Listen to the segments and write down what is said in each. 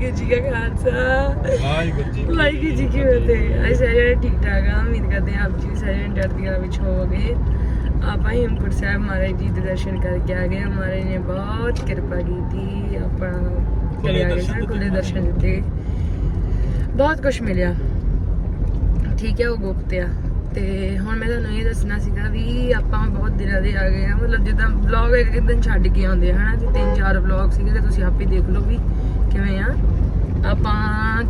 ਕਿ ਜੀ ਕਾ ਖਾਲਸਾ। ਵਾਹਿਗੁਰੂ ਜੀ ਵਾਹਿਗੁਰੂ ਜੀ ਕੀ ਫਤਿਹ। ਅਸੀਂ ਸਾਰੇ ਠੀਕ ਠਾਕ ਆ। ਉਮੀਦ ਕਰਦੇ ਹਾਂ ਆਪ ਜੀ ਸਾਰੇ ਚੜ੍ਹਦੀਆਂ ਵਿੱਚ ਹੋਵੋਗੇ। ਆਪਾਂ ਹਿਮਕੁਟ ਸਾਹਿਬ ਮਹਾਰਾਜ ਜੀ ਦੇ ਦਰਸ਼ਨ ਕਰਕੇ ਆ ਗਏ ਮਹਾਰਾਜ ਨੇ ਬਹੁਤ ਕਿਰਪਾ ਕੀਤੀ ਆਪਾਂ ਗਏ ਦਰਸ਼ਨ ਦਿੱਤੇ। ਬਹੁਤ ਕੁਝ ਮਿਲਿਆ। ਠੀਕ ਹੈ ਉਹ ਗੁਪਤ ਆ। ਤੇ ਹੁਣ ਮੈਂ ਤੁਹਾਨੂੰ ਇਹ ਦੱਸਣਾ ਸੀਗਾ ਵੀ ਆਪਾਂ ਬਹੁਤ ਦਿਨਾਂ ਦੇ ਆ ਗਏ ਆ ਮਤਲਬ ਜਿੱਦਾਂ ਵਲੌਗ ਇੱਕ ਦਿਨ ਛੱਡ ਕੇ ਆਉਂਦੇ ਹਨਾ? ਤੇ ਤਿੰਨ ਚਾਰ ਵਲੌਗ ਸੀਗੇ ਤੇ ਤੁਸੀਂ ਆਪੇ ਦੇਖ ਲਓ ਵੀ ਕਿਵੇਂ ਆ? ਆਪਾਂ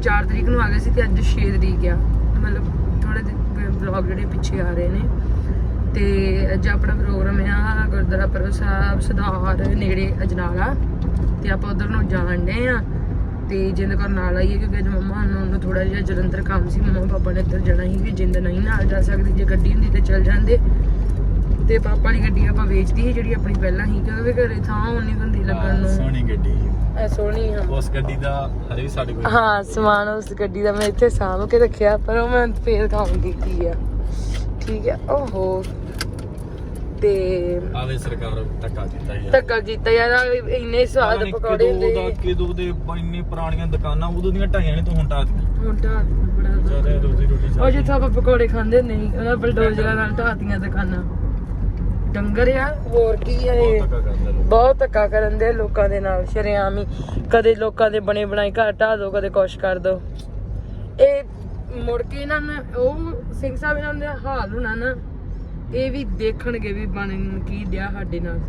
4 ਤਰੀਕ ਨੂੰ ਆ ਗਏ ਸੀ ਤੇ ਅੱਜ 6 ਤਰੀਕ ਆ। ਮਤਲਬ ਥੋੜੇ ਵਲੌਗ ਜਿਹੜੇ ਪਿੱਛੇ ਆ ਰਹੇ ਨੇ। ਤੇ ਅੱਜ ਆਪਣਾ ਪ੍ਰੋਗਰਾਮ ਆ ਗੁਰਦੁਆਰਾ ਪਰੋ ਸਾਹਿਬ, ਸੁਧਾਰ, ਨੇੜੇ ਅਜਨਾਲਾ। ਤੇ ਆਪਾਂ ਉਧਰ ਨੂੰ ਜਾਣ ਡੇ ਆ। ਤੇ ਜਿੰਦ ਕੋਲ ਨਾਲ ਆਈਏ ਕਿਉਂਕਿ ਅੱਜ ਮੰਮਾ ਨੂੰ ਉਹਨੂੰ ਥੋੜਾ ਜਿਹਾ ਜਲੰਧਰ ਕੰਮ ਸੀ। ਮੰਮਾ ਪਾਪਾ ਨੇ ਇੱਧਰ ਜਾਣਾ ਸੀ ਵੀ ਜਿੰਦ ਨਹੀਂ ਨਾਲ ਜਾ ਸਕਦੀ। ਜੇ ਗੱਡੀ ਹੁੰਦੀ ਤੇ ਚੱਲ ਜਾਂਦੇ। ਤੇ ਪਾਪਾ ਵਾਲੀ ਗੱਡੀ ਆਪਾਂ ਵੇਚਦੀ ਸੀ ਜਿਹੜੀ ਆਪਣੀ ਪਹਿਲਾਂ ਸੀ ਕਿਉਂਕਿ ਘਰੇ ਥਾਂ ਉਨੀ ਹੁੰਦੀ ਲੱਗਣ ਨੂੰ। ਸੋਹਣੀ ਗੱਡੀ ਐ ਸੋਹਣੀ ਆ ਉਸ ਗੱਡੀ ਦਾ ਹਰੇ ਵੀ ਸਾਡੇ ਕੋਲ ਹਾਂ ਸਮਾਨ ਉਸ ਗੱਡੀ ਦਾ ਮੈਂ ਇੱਥੇ ਸਾਂਭ ਕੇ ਰੱਖਿਆ ਪਰ ਉਹ ਮੈਂ ਫੇਰ ਖਾਉਂਗੀ ਕੀ ਆ। ਠੀਕ ਹੈ ਓਹੋ। ਤੇ ਆਵੇ ਸਰਕਾਰ ਟੱਕਾ ਦਿੱਤਾ ਯਾਰ। ਧੱਕਾ ਕੀਤਾ ਯਾਰ ਆਹ ਇੰਨੇ ਸਵਾਦ ਨੀ ਪਕੌੜੇ ਕਿਦੋਂ ਦਾ ਹੁੰਦੇ ਕਿਦੋਂ ਦੇ ਇੰਨੀ ਪੁਰਾਣੀਆਂ ਦੁਕਾਨਾਂ ਉਦੋਂ ਦੀਆਂ ਢਾਈਆਂ ਨੇ ਤੂੰ ਹੁਣ ਢਾਤੀਆਂ ਹੁਣ ਤਾਂ ਬੜਾ ਜ਼ਿਆਦਾ ਰੋਜ਼ੀ ਰੋਟੀ ਉਹ ਜਿੱਥੇ ਆਪਾਂ ਪਕੌੜੇ ਖਾਂਦੇ ਨਹੀਂ ਉਹਨਾਂ ਬਲਡੋਜ਼ਰਾਂ ਨਾਲ ਢਾਤੀਆਂ ਦੁਕਾਨਾਂ। ਡੰਗਰ ਯਾਰ ਹੋਰ ਕੀ ਬਹੁਤ ਇਹ? ਬਹੁਤ ਧੱਕਾ ਕਰਨ ਦੇ ਲੋਕਾਂ। ਦੇ ਨਾਲ ਸ਼ਰੇਆਮ ਹੀ। ਕਦੇ ਲੋਕਾਂ ਦੇ ਬਣੇ ਬਣਾਏ ਘਰ ਢਾਹ ਦੋ ਕਦੇ ਕੁਛ ਕਰ ਦੋ। ਇਹ ਮੁੜ ਕੇ ਇਹਨਾਂ ਨੇ ਉਹ ਸਿੰਘ ਸਾਹਿਬ ਇਹਨਾਂ ਦੇ ਹਾਲ ਹੋਣਾ ਨਾ ਇਹ ਵੀ ਦੇਖਣਗੇ ਵੀ ਬਣ ਕੀ ਡਿਆ ਸਾਡੇ ਨਾਲ।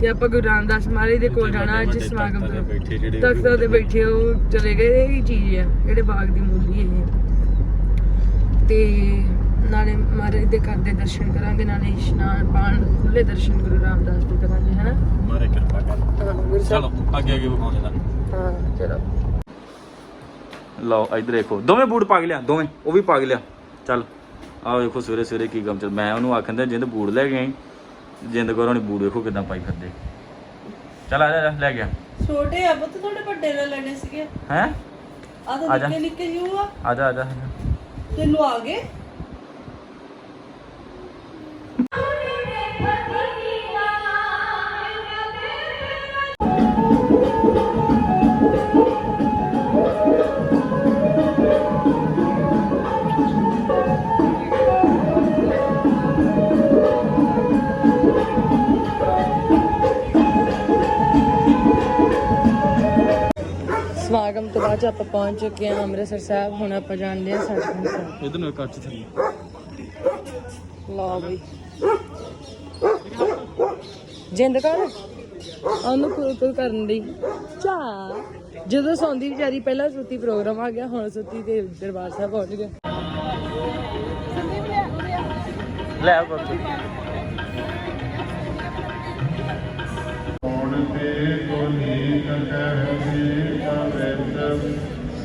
ਤੇ ਆਪਾਂ ਗੁਰੂ ਰਾਮਦਾਸ ਮਹਾਰਾਜ ਦੇ ਕੋਲ ਜਾਣਾ ਅੱਜ ਸਮਾਗਮ ਤੇ ਤਖਤਾਂ ਤੇ ਬੈਠੇ ਉਹ ਚਲੇ ਗਏ ਇਹ ਚੀਜ਼ ਆ ਜਿਹੜੇ ਬਾਗ ਦੀ ਮੂਲੀ ਇਹ। ਤੇ ਨਾਲੇ ਮਹਾਰਾਜ ਦੇ ਘਰ ਦੇ ਦਰਸ਼ਨ ਕਰਾਂਗੇ ਨਾਲੇ ਇਸ਼ਨਾਨ ਪਾਣ ਖੁੱਲੇ ਦਰਸ਼ਨ ਗੁਰੂ ਰਾਮਦਾਸ ਦੇ ਕਰਾਂਗੇ ਹਨਾ? ਮਾਰੇ ਕਿਰਪਾ ਕਰ। ਚਲੋ ਅੱਗੇ ਅੱਗੇ ਵਿਖਾਉਂਦੇ ਤੁਹਾਨੂੰ ਹਾਂ ਚਲੋ। ਲਓ ਇੱਧਰ ਦੇਖੋ ਦੋਵੇਂ ਬੂਟ ਪਾ ਕੇ ਲਿਆ ਦੋਵੇਂ ਉਹ ਵੀ ਪਾ ਕੇ ਲਿਆ। ਚੱਲ ਆਹ ਵੇਖੋ ਸਵੇਰੇ ਸਵੇਰੇ ਕੀ ਕੰਮ ਚੱਲ ਮੈਂ ਉਹਨੂੰ ਆਖਣ ਦਿਆ ਜਿੰਦ ਬੂਟ ਲੈ ਆਈ ਜਿੰਦ ਕੋਲ ਉਹਨੇ ਬੂਟ ਵੇਖੋ ਕਿਦਾਂ ਪਾਈ ਫਿਰਦੇ। ਚੱਲ ਆ ਜਾ, ਜਾ ਲੈ ਗਿਆ ਛੋਟੇ ਆ ਪੁੱਤ ਥੋੜੇ ਵੱਡੇ ਲੈ ਲੈਣੇ ਸੀਗੇ। ਹੈ? ਆ ਆ ਤਾਂ ਜਾ। ਨਿੱਕੇ ਨਿੱਕੇ ਜਿਹੇ ਆ। ਆ ਜਾ ਆ ਜਾ। ਤੈਨੂੰ ਆ ਗਏ? ਆਪਾਂ ਪਹੁੰਚ ਚੁੱਕੇ ਹਾਂ ਅੰਮ੍ਰਿਤਸਰ ਸਾਹਿਬ ਹੁਣ ਆਪਾਂ ਜਾਣਦੇ ਹਾਂ ਸੱਚਖੰਡ ਸਾਹਿਬ। ਇਧਰ ਨੂੰ ਕੱਟ ਥੱਲੇ। ਲਓ ਬਈ। ਜਿੰਦ ਕਰ। ਉਹਨੂੰ ਕੁਲ ਕੁਲ ਕਰਨ ਦੀ ਚਾ। ਜਦੋਂ ਸੌਂਦੀ ਵਿਚਾਰੀ ਪਹਿਲਾਂ ਸੁੱਤੀ ਪ੍ਰੋਗਰਾਮ ਆ ਗਿਆ ਹੁਣ ਸੁੱਤੀ ਤੇ ਦਰਬਾਰ ਸਾਹਿਬ ਪਹੁੰਚ ਗਿਆ ਲੈ ਆ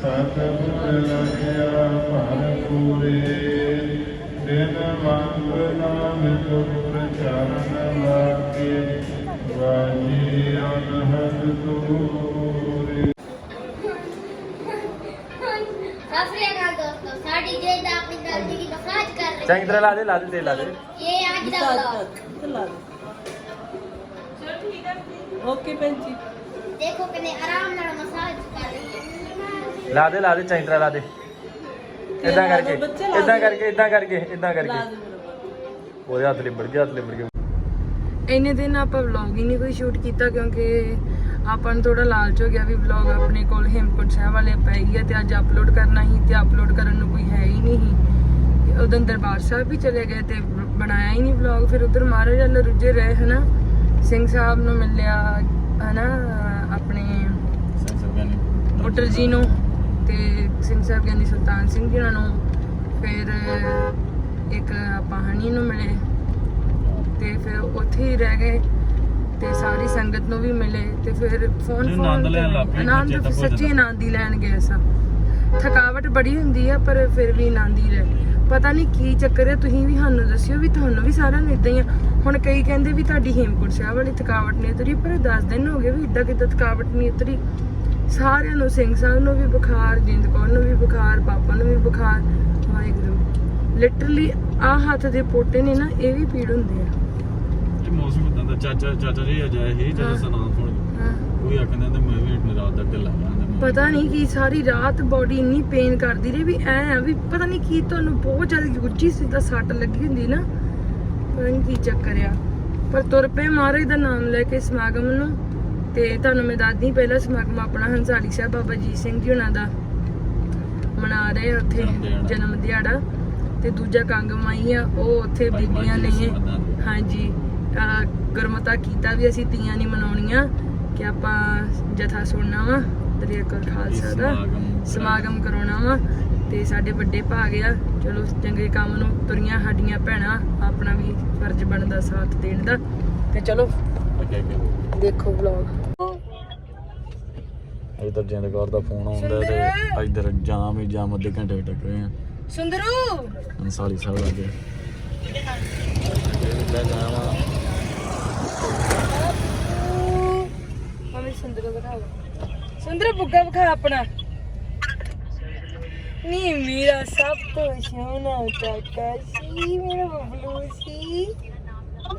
ਸਤਿਗੁਰ ਲਗਿਆ ਭਰਪੂਰੇ ਦਿਨ ਮੰਗ ਨਾਨਕ ਗੁਰ ਚਰਨ ਲਾਗੇ। ਵਾਜੀ ਅਨਹਦ ਤੂਰੇ ਸਾਡੀ ਜੇ ਦਾ ਆਪਣੀ ਗਲਤੀ ਦੀ ਮਸਾਜ ਕਰ ਰਹੀ ਚੰਗੀ ਤਰ੍ਹਾਂ ਲਾ ਦੇ ਲਾ ਦੇ ਤੇ ਲਾ ਦੇ। ਇਹ ਅੱਜ ਦਾ ਵਲੌਗ ਚਲਾ ਓਕੇ ਭੈਣ ਜੀ। ਦੇਖੋ ਕਿਨੇ ਆਰਾਮ ਨਾਲ ਮਸਾਜ ਕਰ ਲਾ ਦੇ ਲਾ ਦੇ ਤਰ੍ਹਾਂ ਲਾ ਦੇ। ਇਦਾਂ ਕਰਕੇ ਇਦਾਂ। ਕਰਕੇ ਇਦਾਂ ਕਰਕੇ ਇਦਾਂ ਕਰਕੇ। ਉਹਦੇ ਹੱਥ ਲਿਬੜ ਗਿਆ ਹੱਥ ਲਿਬੜ ਗਿਆ ਇੰਨੇ ਦਿਨ ਆਪਾਂ ਵਲੌਗ ਹੀ ਨਹੀਂ ਕੋਈ ਸ਼ੂਟ ਕੀਤਾ ਕਿਉਂਕਿ ਆਪਾਂ ਨੂੰ ਥੋੜਾ ਲਾਲਚ ਹੋ ਗਿਆ ਵੀ ਵਲੌਗ ਆਪਣੇ ਕੋਲ ਹੇਮਕੁੰਟ ਸਾਹਿਬ ਵਾਲੇ ਹੀ ਆ ਤੇ ਅੱਜ ਅਪਲੋਡ ਕਰਨਾ ਹੀ ਤੇ ਅਪਲੋਡ ਕਰਨ ਨੂੰ ਕੋਈ ਹੈ ਹੀ ਨਹੀਂ ਉਦੋਂ ਦਰਬਾਰ ਸਾਹਿਬ ਵੀ ਚਲੇ ਗਏ ਤੇ ਬਣਾਇਆ ਹੀ ਨਹੀਂ ਵਲੌਗ ਫਿਰ ਉਧਰ ਮਹਾਰਾਜ ਵੱਲ ਰੁੱਝੇ ਰਹੇ ਹਨਾ? ਸਿੰਘ ਸਾਹਿਬ ਨੂੰ ਮਿਲਿਆ ਹਨਾ ਆਪਣੇ ਬੁੱਟਰ ਜੀ ਨੂੰ। ਤੇ ਸਿੰਘ ਸਾਹਿਬ ਕਹਿੰਦੀ ਸੁਲਤਾਨ ਸਿੰਘ ਜੀ ਨੂੰ ਫਿਰ ਇੱਕ ਆਪਾਂ ਨੂੰ ਮਿਲੇ ਤੇ ਫਿਰ ਉੱਥੇ ਹੀ ਰਹਿ ਗਏ ਤੇ ਸਾਰੀ ਸੰਗਤ ਨੂੰ ਵੀ ਮਿਲੇ ਤੇ ਫਿਰ ਫੋਨ ਫੋਨ ਆਨੰਦ ਲੈਣ ਲੱਗ ਪਏ, ਆਨੰਦ ਚੇਤਾ ਭੁੱਲ ਸੱਚੀ। ਆਨੰਦ ਹੀ ਲੈਣ ਗਏ ਸਾਂ ਥਕਾਵਟ ਬੜੀ ਹੁੰਦੀ ਆ ਪਰ ਫਿਰ ਵੀ ਆਨੰਦ ਹੀ ਰਹੇ। ਪਤਾ ਨਹੀਂ ਕੀ ਚੱਕਰ ਹੈ ਤੁਸੀਂ ਵੀ ਸਾਨੂੰ ਦੱਸਿਓ ਵੀ ਤੁਹਾਨੂੰ ਵੀ ਸਾਰਿਆਂ ਨੂੰ ਇਦਾਂ ਹੀ ਆ। ਹੁਣ ਕਈ ਕਹਿੰਦੇ ਵੀ ਤੁਹਾਡੀ ਹੇਮਕੁੰਟ ਸਾਹਿਬ ਵਾਲੀ ਥਕਾਵਟ ਨਹੀਂ ਉਤਰੀ ਪਰ 10 ਦਿਨ ਹੋ ਗਏ ਵੀ ਇਦਾਂ ਕਿਦਾਂ ਥਕਾਵਟ ਨਹੀਂ ਉਤਰੀ। ਸਾਰਿਆਂ ਨੂੰ ਸਿੰਘ ਸਾਹਿਬ ਨੂੰ ਵੀ ਬੁਖਾਰ ਜਿੰਦ ਕੌਰ ਨੂੰ ਵੀ ਬੁਖਾਰ ਪਾਪਾ ਨੂੰ ਵੀ ਬੁਖਾਰ ਵਾਹਿਗੁਰੂ। ਲਿਟਰਲੀ ਆ ਹੱਥ ਦੇ ਪੋਟੇ ਨੇ ਨਾ ਇਹ ਵੀ ਪੀੜ ਹੁੰਦੇ ਆ। ਇਹ ਮੌਸਮ ਇਦਾਂ ਦਾ ਚਾਚਾ ਚਾਚਾ ਜੀ ਅਜਾਏ ਹੀ ਹਾਂ। ਜਦੋਂ ਸਨਾਮ ਹੋਣ ਉਹ ਵੀ ਆਖਦੇ ਨੇ ਮੈਂ ਵੀ ਰਾਤ ਦਾ ਢਿੱਲਾ ਜਾਂਦਾ ਪਤਾ ਨਹੀਂ ਕੀ ਸਾਰੀ ਰਾਤ ਬਾਡੀ ਇੰਨੀ ਪੇਨ ਕਰਦੀ ਰਹੀ ਵੀ ਐ ਆ ਵੀ ਪਤਾ ਨਹੀਂ ਕੀ ਤੁਹਾਨੂੰ ਬਹੁਤ ਜ਼ਿਆਦਾ ਗੁੱਜੀ ਸਿੱਧਾ ਸੱਟ ਲੱਗੀ ਹੁੰਦੀ ਨਾ। ਪਤਾ ਨਹੀਂ ਕੀ ਚੱਕਰ ਆ। ਪਰ ਤੁਰ ਪਏ ਮਹਾਰਾਜ ਦਾ ਨਾਮ ਲੈ ਕੇ ਸਮਾਗਮ ਨੂੰ। ਤੇ ਤੁਹਾਨੂੰ ਮੈਂ ਦੱਸਦੀ ਪਹਿਲਾ ਸਮਾਗਮ ਆਪਣਾ ਹੰਸਾਲੀ ਸਾਹਿਬ ਬਾਬਾ ਜੀ ਸਿੰਘ ਜੀ ਉਹਨਾਂ ਦਾ ਮਨਾ ਰਹੇ ਆ ਉੱਥੇ ਜਨਮ ਦਿਹਾੜਾ। ਤੇ ਦੂਜਾ ਕੰਗ ਮਾਈ ਆ ਉਹ ਉੱਥੇ ਬੀਬੀਆਂ ਨੇ। ਹਾਂਜੀ ਗੁਰਮਤਾ ਕੀਤਾ ਵੀ ਅਸੀਂ ਤੀਆਂ ਨਹੀਂ ਮਨਾਉਣੀਆਂ ਕਿ ਆਪਾਂ ਜਥਾ ਸੁਣਨਾ ਵਾ ਤੇਰੇ ਕਰ ਖਾਲਸਾ ਦਾ ਸਮਾਗਮ ਸਮਾਗਮ ਕਰਾਉਣਾ ਵਾ ਤੇ ਸਾਡੇ ਵੱਡੇ ਭਾਗ ਆ ਚਲੋ ਚੰਗੇ ਕੰਮ ਨੂੰ ਤੁਰੀਆਂ ਸਾਡੀਆਂ ਭੈਣਾਂ ਆਪਣਾ ਵੀ ਫਰਜ਼ ਬਣਦਾ ਸਾਥ ਦੇਣ ਦਾ ਤੇ ਚਲੋ। ਦੇਖੋ ਵਲੌਗ ਇਧਰ ਜਿੰਦ ਕੌਰ ਦਾ ਫੋਨ ਆਉਂਦਾ ਤੇ ਇਧਰ ਜਾਮ ਹੀ ਜਾਮ ਅੱਧੇ ਘੰਟੇ ਤੱਕ ਰਹੇ ਆ। ਸੁੰਦਰੂ। ਅੰਸਾਰੀ ਸਾਹਿਬ ਲੈ ਜਾਵਾਂ। ਮੰਮੀ ਸੁੰਦਰੂ ਦਿਖਾਓ ਸੁੰਦਰੂ ਬੁੱਗਾ ਵਿਖਾ ਆਪਣਾ। ਨੀ ਮੇਰਾ ਸਭ ਤੋਂ ਸੋਹਣਾ ਚਾਚਾ ਸੀ ਮੇਰਾ ਬਬਲੂ ਸੀ।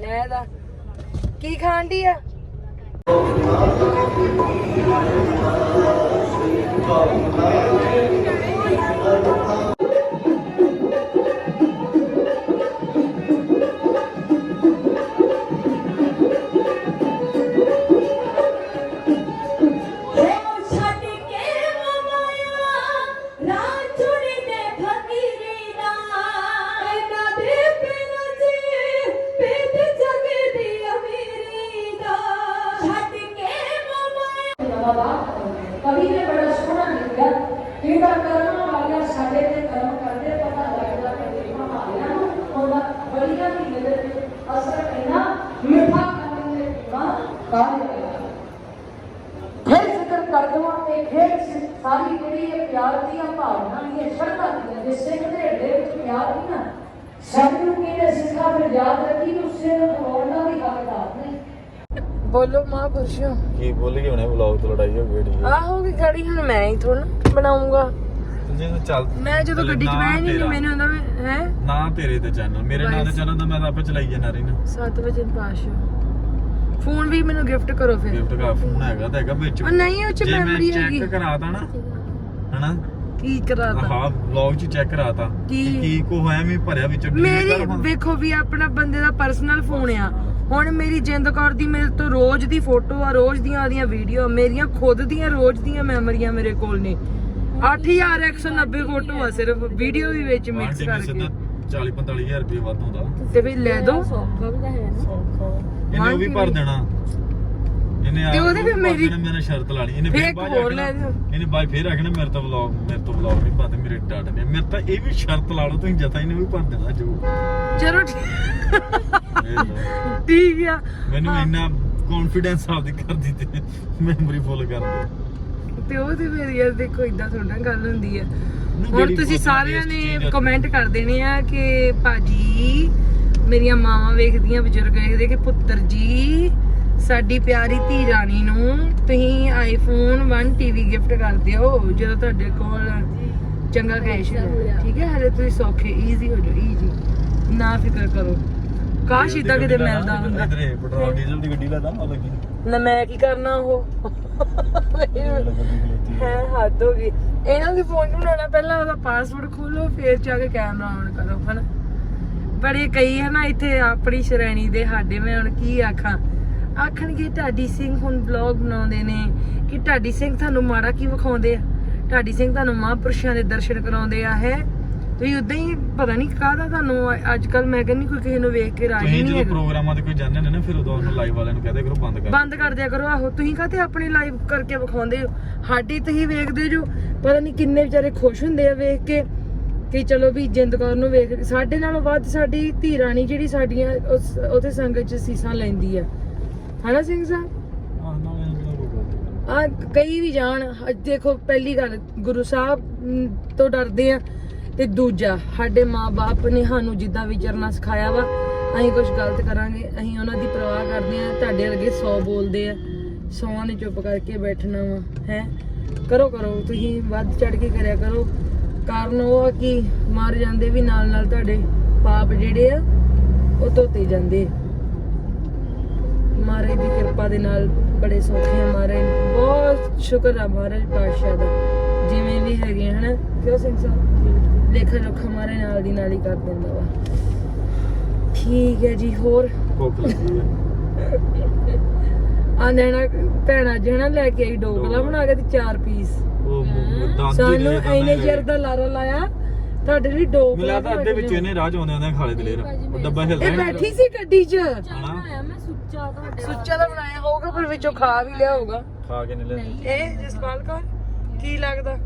ਲੈ ਦਾ ਕੀ ਖਾਂਦੀ ਆ? ਬੋਲੋ ਮਹਾਂਪੁਰਸ਼ੋ ਕੀ ਬੋਲ ਗਏ ਹੁਣੇ ਵਲੌਗ ਤੋਂ ਲੜਾਈ ਹੋ ਗਈ ਆਹੋ ਵੀ ਗਾੜੀ ਹੁਣ? ਮੈਂ ਹੀ ਥੋੜਾ ਬਣਾਉਂਗਾ। ਜੇ ਤੂੰ ਚੱਲ ਮੈਂ ਜਦੋਂ ਗੱਡੀ 'ਚ ਨਾ ਬਹਿ ਨਹੀਂ ਤੇਰਾ। ਮੈਨੂੰ ਹੁੰਦਾ ਹੈ? ਨਾ ਤੇਰੇ ਤੇ ਚੈਨਲ ਮੇਰੇ ਨਾਂ ਦੇ ਬਸ। ਚੈਨਲ ਤਾਂ ਮੈਂ ਤਾਂ ਆਪੇ ਚਲਾਈ ਜਾਣਾ ਰਹੀ ਨਾ। 7 ਵਜੇ ਪਾਸ਼ੋ ਫੋਨ ਵੀ ਮੈਨੂੰ ਗਿਫਟ ਕਰੋ ਫਿਰ। ਗਿਫਟ ਦਾ ਫੋਨ ਹੈਗਾ ਤਾਂ ਹੈਗਾ ਵਿੱਚ। ਉਹ ਨਹੀਂ ਉਹ ਚ ਜੇ ਮੈਂ ਮੈਮਰੀ ਹੈਗੀ। ਚੈੱਕ ਕਰਾਤਾ ਨਾ ਹਨਾ? ਕੀ ਕਰਾਤਾ? ਹਾਂ ਵਲੌਗ ਚ ਚੈੱਕ ਕਰਾਤਾ। ਕੀ? ਕਿ ਕੀ ਕੋ ਹੋਇਆ ਮੈਂ ਭਰਿਆ ਵਿੱਚ delete ਮੇਰੀ ਕਰ ਹੁਣ। ਵੇਖੋ ਵੀ ਆਪਣਾ ਬੰਦੇ ਦਾ ਪਰਸਨਲ ਫੋਨ ਆ। ਹੁਣ ਮੇਰੀ ਜਿੰਦ ਕੌਰ ਦੀ ਮੇਰੇ ਤੋਂ ਰੋਜ਼ ਦੀ ਫੋਟੋ ਆ ਰੋਜ਼ ਦੀਆਂ ਉਹਦੀਆਂ ਵੀਡੀਓ ਮੇਰੀਆਂ ਖੁਦ ਦੀਆਂ ਰੋਜ਼ ਦੀਆਂ ਮੈਮਰੀਆਂ ਮੇਰੇ ਕੋਲ ਨੇ। 8190 ਫੋਟੋ ਆ ਸਿਰਫ ਵੀਡੀਓ ਵੀ ਵਿੱਚ ਮਿਕਸ ਕਰਕੇ। 40 45000 ਰੁਪਏ ਵੱਧ ਹੁੰਦਾ ਤੇ ਵੀ ਲੈ ਦੋ। ਇਹਨੇ ਵੀ ਭਰ ਦੇਣਾ। ਇਹਨੇ ਤੇ ਆਪ ਉਹਦੇ ਉਹ ਫਿਰ ਭਰ ਮੇਰੀ- ਦੇਣਾ, ਮੈਨੇ ਸ਼ਰਤ ਲਾਣੀ ਇਹਨੇ ਫਿਰ ਫਿਰ ਇੱਕ ਬਾਅਦ ਹੋਰ ਆਖਣਾ- ਲੈ ਦਿਓ। ਇਹਨੇ ਬਾਅਦ ਫਿਰ ਆਖਣਾ ਮੇਰੇ ਤੋਂ ਵਲੌਗ ਮੇਰੇ ਤੋਂ ਵਲੌਗ ਨਹੀਂ ਪਾਦੇ ਮੇਰੇ ਡਾਟ ਨੇ ਮੇਰੇ ਤਾਂ ਇਹ ਵੀ ਸ਼ਰਤ ਲਾ ਲਓ ਤੁਸੀਂ ਜਤਾ ਇਹਨੇ ਵੀ ਭਰ ਦੇਣਾ ਜੋ ਚਲੋ ਠੀਕ- ਇਹ ਲਓ। ਠੀਕ ਆ ਮੈਨੂੰ ਹਾਂ। ਇੰਨਾ ਕੌਨਫੀਡੈਂਸ ਆਪਦੀ ਕਰ ਦਿੱਤੀ ਮੈਮਰੀ ਫੁੱਲ ਕਰ ਦੇ ਤੇ ਉਹ ਤੇ ਫਿਰ ਯਾਰ ਦੇਖੋ ਇਦਾਂ ਥੋੜਾ ਗੱਲ ਹੁੰਦੀ ਨਹੀਂ, ਹੁਣ ਜਿਹੜੀ ਤੁਸੀਂ ਸਾਰਿਆਂ ਨੇ ਆ। ਕਮੈਂਟ ਕਰ ਦੇਣੇ ਆ ਕਿ ਭਾਜੀ ਮੇਰੀਆਂ ਮਾਵਾਂ ਵੇਖਦੀਆਂ ਬਜ਼ੁਰਗ ਵੇਖਦੇ ਕਿ ਪੁੱਤਰ ਜੀ ਸਾਡੀ ਪਿਆਰੀ ਧੀ ਰਾਣੀ ਨੂੰ ਤੁਸੀਂ ਆਈਫੋਨ 1 ਟੀਵੀ ਗਿਫਟ ਕਰ ਦਿਓ ਜਦੋਂ ਤੁਹਾਡੇ ਕੋਲ ਚੰਗਾ ਕੈਸ਼ ਹੋਇਆ। ਠੀਕ ਹੈ ਹਲੇ ਤੁਸੀਂ ਸੌਖੇ ਈਜ਼ੀ ਹੋ ਜਾਓ ਈਜ਼ੀ ਨਾ ਫਿਕਰ ਕਰੋ। ਕਾਸ਼ ਇਦਾਂ ਕਿਤੇ ਮਿਲਦਾ ਹੁੰਦਾ। ਇਧਰੇ ਪੈਟਰੋਲ ਡੀਜ਼ਲ ਦੀ ਗੱਡੀ ਲੈਦਾ ਨਾ ਲੱਗੀ ਨਾ ਮੈਂ ਕੀ ਕਰਨਾ ਉਹ? ਹੈ ਹੱਦ ਹੋ ਗਈ। ਇਹਨਾਂ ਦੇ ਫੋਨ ਨੂੰ ਬਣਾਉਣਾ ਪਹਿਲਾਂ ਉਹਦਾ ਪਾਸਵਰਡ ਖੋਲੋ ਫਿਰ ਜਾ ਕੇ ਕੈਮਰਾ ਆਨ ਕਰੋ ਹਨਾ? ਬੜੇ ਕਈ ਹੈ ਨਾ ਇੱਥੇ ਆਪਣੀ ਸ਼੍ਰੇਣੀ ਦੇ ਸਾਡੇ ਮੈਂ ਹੁਣ ਕੀ ਆਖਾਂ? ਆਖਣਗੇ ਢਾਡੀ ਸਿੰਘ ਹੁਣ ਵਲੌਗ ਬਣਾਉਂਦੇ ਨੇ ਕਿ ਢਾਡੀ ਸਿੰਘ ਤੁਹਾਨੂੰ ਮਾੜਾ ਕੀ ਵਿਖਾਉਂਦੇ ਆ? ਢਾਡੀ ਸਿੰਘ ਤੁਹਾਨੂੰ ਮਹਾਂਪੁਰਸ਼ਾਂ ਦੇ ਦਰਸ਼ਨ ਕਰਾਉਂਦੇ ਆ ਹੈ? ਤੁਸੀਂ ਉਦਾਂ ਹੀ ਪਤਾ ਨਹੀਂ ਕਾਹਦਾ ਤੁਹਾਨੂੰ ਅੱਜ ਕੱਲ ਮੈਂ ਕਹਿੰਦੀ ਕੋਈ ਕਿਸੇ ਨੂੰ ਵੇਖ ਕੇ ਰਾਜੀ ਤੁਸੀਂ ਨਹੀਂ ਜਦੋਂ ਹੈਗਾ। ਪ੍ਰੋਗਰਾਮਾਂ ਤੇ ਕੋਈ ਜਾਂਦੇ ਨੇ ਨਾ ਫਿਰ ਉਦੋਂ ਉਹਨੂੰ ਲਾਈਵ ਵਾਲਿਆਂ ਨੂੰ ਕਹਦੇ ਕਰੋ ਬੰਦ ਕਰ। ਬੰਦ ਕਰ ਦਿਆ ਕਰੋ ਆਹੋ। ਤੁਸੀਂ ਕਾਹਤੇ ਆਪਣੀ ਲਾਈਵ ਕਰਕੇ ਵਿਖਾਉਂਦੇ ਹੋ? ਸਾਡੀ ਤੁਸੀਂ ਵੇਖਦੇ ਜੋ ਪਤਾ ਨਹੀਂ ਕਿੰਨੇ ਵਿਚਾਰੇ ਖੁਸ਼ ਹੁੰਦੇ ਆ ਵੇਖ ਕੇ ਕਿ ਚਲੋ ਵੀ ਜਿੰਦ ਕੌਰ ਨੂੰ ਵੇਖ ਸਾਡੇ ਨਾਲੋਂ ਵੱਧ ਸਾਡੀ ਧੀ ਰਾਣੀ ਜਿਹੜੀ ਸਾਡੀਆਂ ਉਸ ਉਹਦੇ ਸੰਗਤ ਚ ਸੀਸਾਂ ਲੈਂਦੀ ਆ। ਹਨਾ ਸਿੰਘ ਸਾਹਿਬ? ਆਹ ਨਾ। ਆ ਕਈ ਵੀ ਜਾਣ ਅੱਜ ਦੇਖੋ ਪਹਿਲੀ ਗੱਲ ਗੁਰੂ ਸਾਹਿਬ ਮ, ਤੋਂ ਡਰਦੇ ਆ। ਤੇ ਦੂਜਾ ਸਾਡੇ ਮਾਪੇ ਨੇ ਸਾਨੂੰ ਜਿੱਦਾਂ ਵਿਚਰਨਾ ਸਿਖਾਇਆ ਵਾ ਅਸੀਂ ਕੁਝ ਗਲਤ ਕਰਾਂਗੇ ਅਸੀਂ ਉਹਨਾਂ ਦੀ ਪਰਵਾਹ ਕਰਦੇ ਆ ਤੁਹਾਡੇ ਵਰਗੇ 100 ਬੋਲਦੇ ਆ। 100 ਨੇ ਚੁੱਪ ਕਰਕੇ ਬੈਠਣਾ ਵਾ ਹੈ? ਕਰੋ ਕਰੋ ਤੁਸੀਂ ਵੱਧ ਚੜ ਕੇ ਕਰਿਆ ਕਰੋ। ਕਾਰਨ ਉਹ ਆ ਕਿ ਮਰ ਜਾਂਦੇ ਵੀ ਨਾਲ ਨਾਲ ਤੁਹਾਡੇ ਪਾਪ ਜਿਹੜੇ ਆ ਉਹ ਧੋਤੇ ਜਾਂਦੇ ਮਹਾਰਾਜ ਦੀ ਕਿਰਪਾ ਦੇ ਨਾਲ ਬੜੇ ਸੌਖੇ ਆ ਮਹਾਰਾਜ। ਬਹੁਤ ਸ਼ੁਕਰ ਆ ਮਹਾਰਾਜ ਪਾਤਸ਼ਾਹ ਦਾ। ਜਿਵੇਂ ਵੀ ਹੈਗੇ ਹਨਾ? ਕਿਉਂ ਸਿੰਘ ਸਾਹਿਬ? ਲੇਖਾ ਜੋਖਾ ਮਹਾਰਾਜ ਨਾਲ ਦੀ ਨਾਲ ਹੀ ਕਰ ਦਿੰਦਾ ਵਾ। ਠੀਕ ਹੈ ਜੀ ਹੋਰ? ਭੁੱਖ ਲੱਗੀ ਹੈ ਆ ਨੈਣਾ ਭੈਣਾ ਜਣਾ ਲੈ ਕੇ ਆਈ ਡੋਗਲਾ ਬਣਾ ਕੇ ਤੇ ਚਾਰ ਪੀਸ। ਸਾਨੂੰ ਐਨੇ ਚਿਰ ਦਾ ਲਾਰਾ ਲਾਇਆ। ਤੁਹਾਡੇ ਲਈ ਤਾਂ ਅੱਧੇ ਬਣਾ ਵਿੱਚ ਇਹਨੇ ਰਾਹ ਚ ਆਉਂਦੇ ਆਉਂਦੇ ਖਾਲੇ ਦਲੇਰ ਉਹ ਡੱਬਾ ਹਿਲਦਾ ਇਹ ਬੈਠੀ ਸੀ ਗੱਡੀ 'ਚ। ਹਨਾ? ਮੈਂ ਸੁੱਚਾ ਤੁਹਾਡੇ ਸੁੱਚਾ ਦਾ ਬਣਾਇਆ ਹੋਊਗਾ ਫਿਰ ਵਿੱਚੋਂ ਖਾ ਵੀ ਲਿਆ ਹੋਊਗਾ। ਖਾ ਕੇ ਨਹੀਂ ਲੈ ਇਹ ਜਸਪਾਲ ਕੌਰ ਕੀ ਲੱਗਦਾ?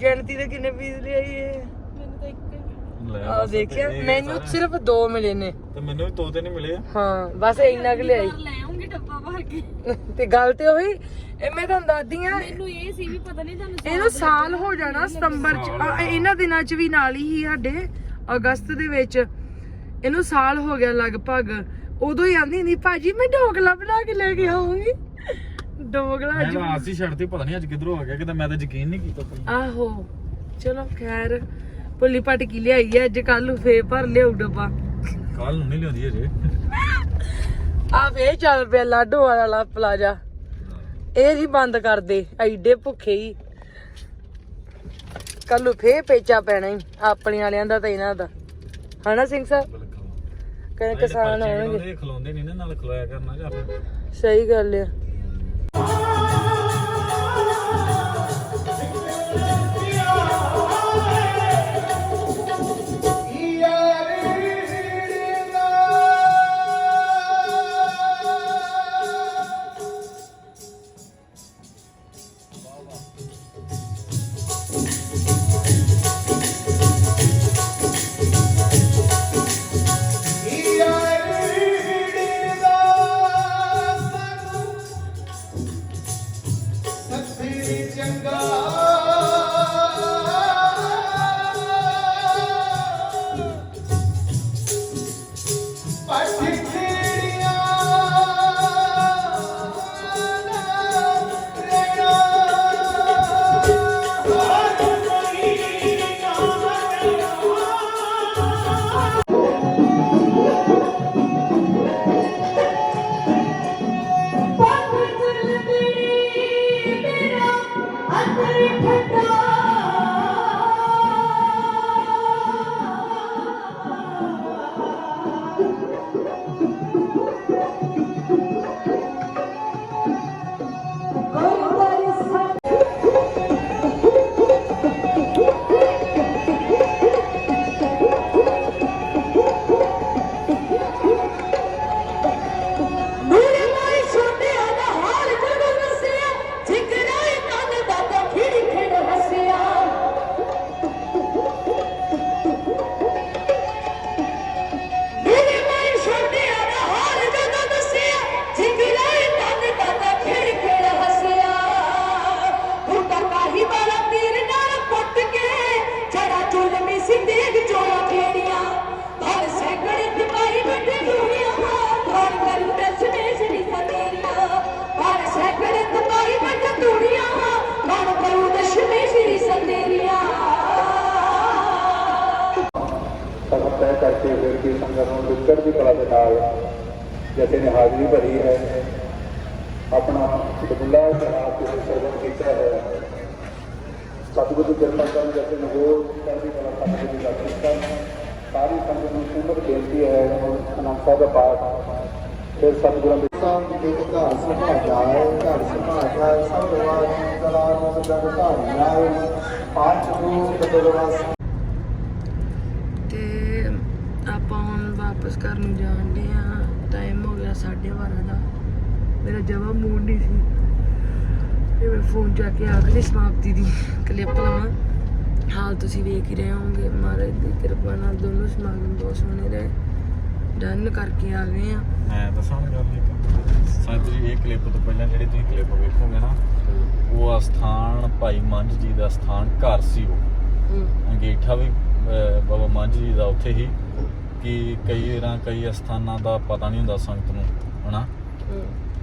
ਗਿਣਤੀ ਦੇ ਕਿੰਨੇ ਪੀਸ ਲਿਆਈ ਇਹ? ਮੈਨੂੰ ਤਾਂ ਇੱਕ ਲੈ ਆ ਦੇਖਿਆ ਮੈਨੂੰ ਸਾਰੇ- ਸਿਰਫ ਦੋ ਮਿਲੇ ਨੇ। ਤੇ ਮੈਨੂੰ ਵੀ ਤੋਤੇ ਨਹੀਂ ਮਿਲੇ। ਹਾਂ ਬਸ ਇੰਨਾ ਕੁ ਲਿਆਈ। ਲੈ ਆਉਂਗੀ ਡੱਬਾ ਭਰ ਕੇ। ਤੇ ਗੱਲ ਤੇ ਉਹੀ ਇਹ ਮੈਂ ਤੁਹਾਨੂੰ ਦੱਸਦੀ ਆ ਮੈਨੂੰ ਇਹ ਸੀ ਵੀ ਪਤਾ ਨਹੀਂ ਤੁਹਾਨੂੰ ਇਹਨੂੰ ਸਾਲ ਹੋ ਜਾਣਾ ਸਤੰਬਰ ਚ। ਆ, ਇਹਨਾਂ ਦਿਨਾਂ ਚ ਵੀ ਨਾਲ ਹੀ ਸੀ ਸਾਡੇ ਅਗਸਤ ਦੇ ਵਿੱਚ। ਇਹਨੂੰ ਸਾਲ ਹੋ ਗਿਆ ਲਗਭਗ। ਉਦੋਂ ਹੀ ਆਂਦੀ ਨਹੀਂ ਭਾਜੀ ਮੈਂ ਢੋਕਲਾ ਬਣਾ ਕੇ ਲੈ ਕੇ ਆਉਂਗੀ ਢੋਕਲਾ ਮੈਂ ਅੱਜ ਤਾਂ ਆਸ ਹੀ ਛੱਡਤੀ ਪਤਾ ਨਹੀਂ ਅੱਜ ਕਿੱਧਰੋਂ ਆ ਗਿਆ ਕਿਤੇ ਮੈਂ ਤਾਂ ਯਕੀਨ ਨਹੀਂ ਕੀਤਾ ਕੋਈ। ਆਹੋ ਚਲੋ ਖੈਰ ਪੁੱਲੀ ਪਟਕੀ ਲਿਆਈ ਹੈ ਅੱਜ ਕੱਲ ਨੂੰ ਫੇਰ ਭਰ ਲਿਆਉ ਡੱਬਾ। ਕੱਲ ਨੂੰ ਨਹੀਂ ਲਿਆਉਂਦੀ ਅਜੇ। ਆ ਫੇਰ ਚੱਲ ਪਿਆ ਲਾਡੋ ਵਾਲਾ ਪਲਾਜਾ। ਇਹ ਨਹੀਂ ਬੰਦ ਕਰਦੇ ਐਡੇ ਭੁੱਖੇ ਹੀ। ਕੱਲ ਨੂੰ ਫੇਰ ਪੇਚਾ ਪੈਣਾ ਹੀ ਆਪਣੇ ਵਾਲਿਆਂ ਦਾ ਤੇ ਇਹਨਾਂ ਦਾ। ਹਨਾ ਸਿੰਘ ਸਾਹਿਬ ਕਹਿੰਦੇ ਕਿਸਾਨ ਆਉਣਗੇ। ਖਲੋਂਦੇ ਨਹੀਂ ਨਾ ਨਾਲ ਖਲੋਇਆ ਕਰਨਾ ਜਾਂ ਸਹੀ ਗੱਲ ਆ। ਜਥੇ ਨੇ ਹਾਜ਼ਰੀ ਭਰੀ ਹੈ ਆਪਣਾ ਬਦਲਾ ਜਨਾਬ ਦੇ ਸਰਵਨ ਕੀਤਾ ਹੈ। ਸਤਿਗੁਰੂ ਦੀ ਕਿਰਪਾ ਕਰਨ ਜਥੇ ਨੂੰ ਹੋਰ ਚੜ੍ਹਦੀ ਕਲਾ ਸਤਿਗੁਰੂ ਦੀ ਬਖਸ਼ਿਸ਼ ਕਰਨ ਸਾਰੀ ਸੰਗਤ ਨੂੰ ਸੁਮਤ ਬੇਨਤੀ ਹੈ ਅਨੰਦ ਸਾਹਿਬ ਦਾ ਪਾਠ। ਫਿਰ ਸਤਿਗੁਰਾਂ ਦੇ ਕੰਮ ਦੇ ਘਰ ਸੰਭਾਲਿਆ ਘਰ ਸੰਭਾਲਿਆ ਸਭ ਵਾਰ ਕਲਾ ਨੂੰ ਜਗ ਧਾਰਿਆ ਪਾਠ ਨੂੰ ਬਦਲਵਾਸ ਤੇ ਆਪਾਂ ਹੁਣ ਵਾਪਸ ਘਰ ਨੂੰ 12:30 ਦਾ। ਮੇਰਾ ਜਮਾ ਮੂਡ ਨਹੀਂ ਸੀ। ਤੇ ਮੈਂ ਫੋਨ ਚੱਕ ਕੇ ਆਖਰੀ ਸਮਾਪਤੀ ਦੀ ਕਲਿੱਪ ਲਵਾਂ। ਹਾਲ ਤੁਸੀਂ ਵੇਖ ਹੀ ਰਹੇ ਹੋਵੋਗੇ ਮਹਾਰਾਜ ਦੀ ਕਿਰਪਾ ਨਾਲ ਦੋਨੋਂ ਸਮਾਗਮ ਬਹੁਤ ਸੋਹਣੇ ਰਹੇ। ਡਨ ਕਰਕੇ ਆ ਗਏ ਆ। ਮੈਂ ਦੱਸਾਂ ਗੱਲ ਇੱਕ ਇਹ ਕਲਿੱਪ ਤੋਂ ਪਹਿਲਾਂ ਜਿਹੜੀ ਤੁਸੀਂ ਕਲਿੱਪ ਵੇਖੋਗੇ ਨਾ ਉਹ ਅਸਥਾਨ ਭਾਈ ਮੰਝ ਜੀ ਦਾ ਸਥਾਨ ਘਰ ਸੀ ਉਹ। ਅੰਗੀਠਾ ਵੀ ਬਾਬਾ ਮੰਝ ਜੀ ਦਾ ਉੱਥੇ ਹੀ। ਕਿ ਕਈ ਰਾਂ ਕਈ ਅਸਥਾਨਾਂ ਦਾ ਪਤਾ ਨਹੀਂ ਹੁੰਦਾ ਸੰਗਤ ਨੂੰ ਹਨਾ?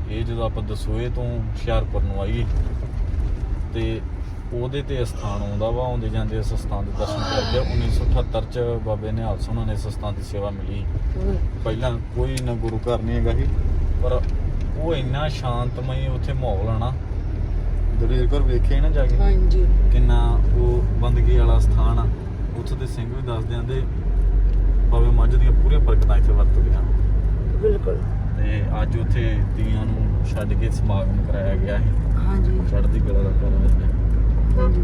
ਇਹ ਜਦੋਂ ਆਪਾਂ ਦਸੂਏ ਤੋਂ ਹੁਸ਼ਿਆਰਪੁਰ ਨੂੰ ਆਈਏ ਤੇ ਉਹਦੇ ਤੇ ਅਸਥਾਨ ਆਉਂਦਾ ਵਾ ਆਉਂਦੇ ਜਾਂਦੇ ਇਸ ਅਸਥਾਨ ਦੇ ਦਰਸ਼ਨ ਕਰਦੇ ਆ। 1978 ਚ ਬਾਬੇ ਨਿਹਾਲ ਸੋਹਣਾ ਨੇ ਇਸ ਅਸਥਾਨ ਦੀ ਸੇਵਾ ਮਿਲੀ। ਪਹਿਲਾਂ ਕੋਈ ਨਾ ਗੁਰੂ ਘਰ ਨਹੀਂ ਹੈਗਾ ਸੀ ਪਰ ਉਹ ਇੰਨਾ ਸ਼ਾਂਤਮਈ ਉੱਥੇ ਮਾਹੌਲ ਆ ਨਾ ਦਲਵੀਰ ਕੋਲ ਵੇਖਿਆ ਨਾ ਜਾ ਕੇ ਹਾਂਜੀ। ਕਿੰਨਾ ਉਹ ਬੰਦਗੀ ਵਾਲਾ ਸਥਾਨ ਆ ਉੱਥੇ ਦੇ ਸਿੰਘ ਵੀ ਦੱਸਦੇ ਆਂਦੇ ਬਾਬੇ ਮੱਝ ਦੀਆਂ ਪੂਰੀਆਂ ਬਰਕਤਾਂ ਇੱਥੇ ਵਰਤਦੀਆਂ ਬਿਲਕੁਲ। ਤੇ ਅੱਜ ਉੱਥੇ ਤੀਆਂ ਨੂੰ ਛੱਡ ਕੇ ਸਮਾਗਮ ਕਰਾਇਆ ਗਿਆ ਸੀ। ਹਾਂਜੀ। ਚੜ੍ਹਦੀ ਕਲਾ ਦਾ ਕਰ ਰਹੇ ਹਾਂਜੀ।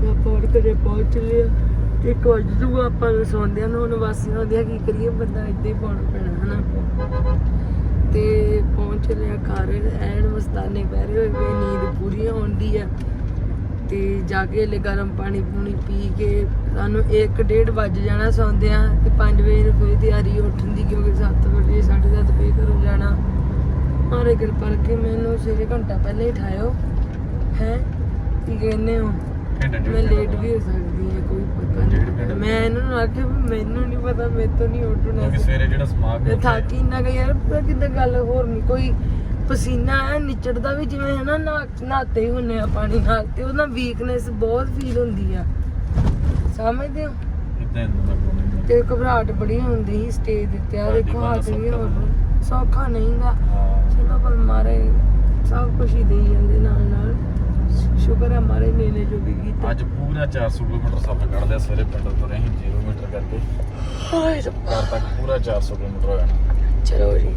ਤੇ ਆਪਾਂ ਹੁਣ ਘਰੇ ਪਹੁੰਚ ਲਿਆ ਇੱਕ ਵਜੇ ਆਪਾਂ ਨੂੰ ਸੌਂਦਿਆਂ ਨੂੰ ਹੁਣ ਵਾਸੀਆਂ ਹੁੰਦੀਆਂ ਕੀ ਕਰੀਏ? ਬੰਦਾ ਇੱਦਾਂ ਹੀ ਪਾਉਣਾ ਪੈਣਾ ਹਨਾ? ਤੇ ਪਹੁੰਚ ਲਿਆ ਘਰ ਐਨ ਮਸਤਾਨੇ ਪੈਰੇ ਹੋਏ ਨੀਂਦ ਪੂਰੀ ਹੁੰਦੀ ਆ। ਤੇ ਜਾ ਕੇ ਲੈ ਗਰਮ ਪਾਣੀ ਪੂਣੀ ਪੀ ਕੇ ਸਾਨੂੰ 1:30 ਵੱਜ ਜਾਣਾ ਸੌਂਦਿਆਂ ਤੇ 5 ਵਜੇ ਨੂੰ ਫਿਰ ਤਿਆਰੀ ਉੱਠਣ ਦੀ ਕਿਉਂਕਿ 7 ਵਜੇ 7:30 ਪੇ ਘਰੋਂ ਜਾਣਾ। ਮਾਰੇ ਕਿਰਪਾ ਕਰਕੇ ਮੈਨੂੰ ਸਵੇਰੇ ਘੰਟਾ ਪਹਿਲਾਂ ਹੀ ਠਾਇਓ। ਹੈ? ਕੀ ਕਹਿੰਦੇ ਹੋ? ਮੈਂ ਲੇਟ ਵੀ ਹੋ ਸਕਦੀ ਹਾਂ ਕੋਈ ਪਤਾ ਨਹੀਂ। ਮੈਂ ਇਹਨਾਂ ਨੂੰ ਆਖਿਆ ਵੀ ਮੈਨੂੰ ਨਹੀਂ ਪਤਾ ਮੇਰੇ ਤੋਂ ਨਹੀਂ ਉੱਠਣਾ ਸਵੇਰੇ ਜਿਹੜਾ ਸਮਾਗਮ ਮੈਂ ਥੱਕ ਹੀ ਨਾ ਗਈ ਯਾਰ ਕਿੱਦਾਂ ਗੱਲ ਹੋਰ ਨਹੀਂ ਕੋਈ ਪਸੀਨਾ ਹੈ ਨਿਚੜਦਾ ਵੀ ਜਿਵੇਂ ਹੈ ਨਾ ਨਹਾਤੇ ਹੁੰਨੇ ਆ ਪਾਣੀ ਨਾਲ ਤੇ ਉਹਦਾ ਵੀਕਨੈਸ ਬਹੁਤ ਫੀਲ ਹੁੰਦੀ ਆ। ਸਮਝਦੇ ਹੋ? ਤੇ ਘਬਰਾਹਟ ਬੜੀ ਹੁੰਦੀ ਸੀ ਸਟੇਜ ਦੇ ਉੱਤੇ ਆ ਦੇਖੋ ਹੱਥ ਵੀ ਹੋਰ ਸੌਖਾ ਨਹੀਂਗਾ ਚਲੋ ਪਰ ਮਾਰੇ ਸਭ ਕੁਝ ਹੀ ਦੇਈ ਜਾਂਦੇ ਨਾਲ ਨਾਲ। ਸ਼ੁਕਰ ਹੈ ਮਾਰੇ ਨੇਨੇ ਜੋ ਵੀ ਕੀਤਾ। ਅੱਜ ਪੂਰਾ 400 ਕਿਲੋਮੀਟਰ ਸਫ਼ਰ ਕੱਢ ਲਿਆ ਸਵੇਰੇ ਪਿੰਡ ਤੋਂ ਰਹੇ 0 ਮੀਟਰ ਕਰਕੇ। ਹਾਏ ਰੱਬਾ। ਤੱਕ ਪੂਰਾ 400 ਕਿਲੋਮੀਟਰ ਹੋ ਜਾਣਾ। ਚਲੋ ਜੀ।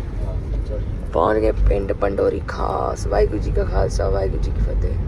ਚਲੋ। ਪਹੁੰਚ ਗਏ ਪਿੰਡ ਪੰਡੋਰੀ ਖਾਸ ਵਾਹਿਗੁਰੂ ਜੀ ਕਾ ਖਾਲਸਾ ਵਾਹਿਗੁਰੂ ਜੀ ਕੀ ਫਤਿਹ।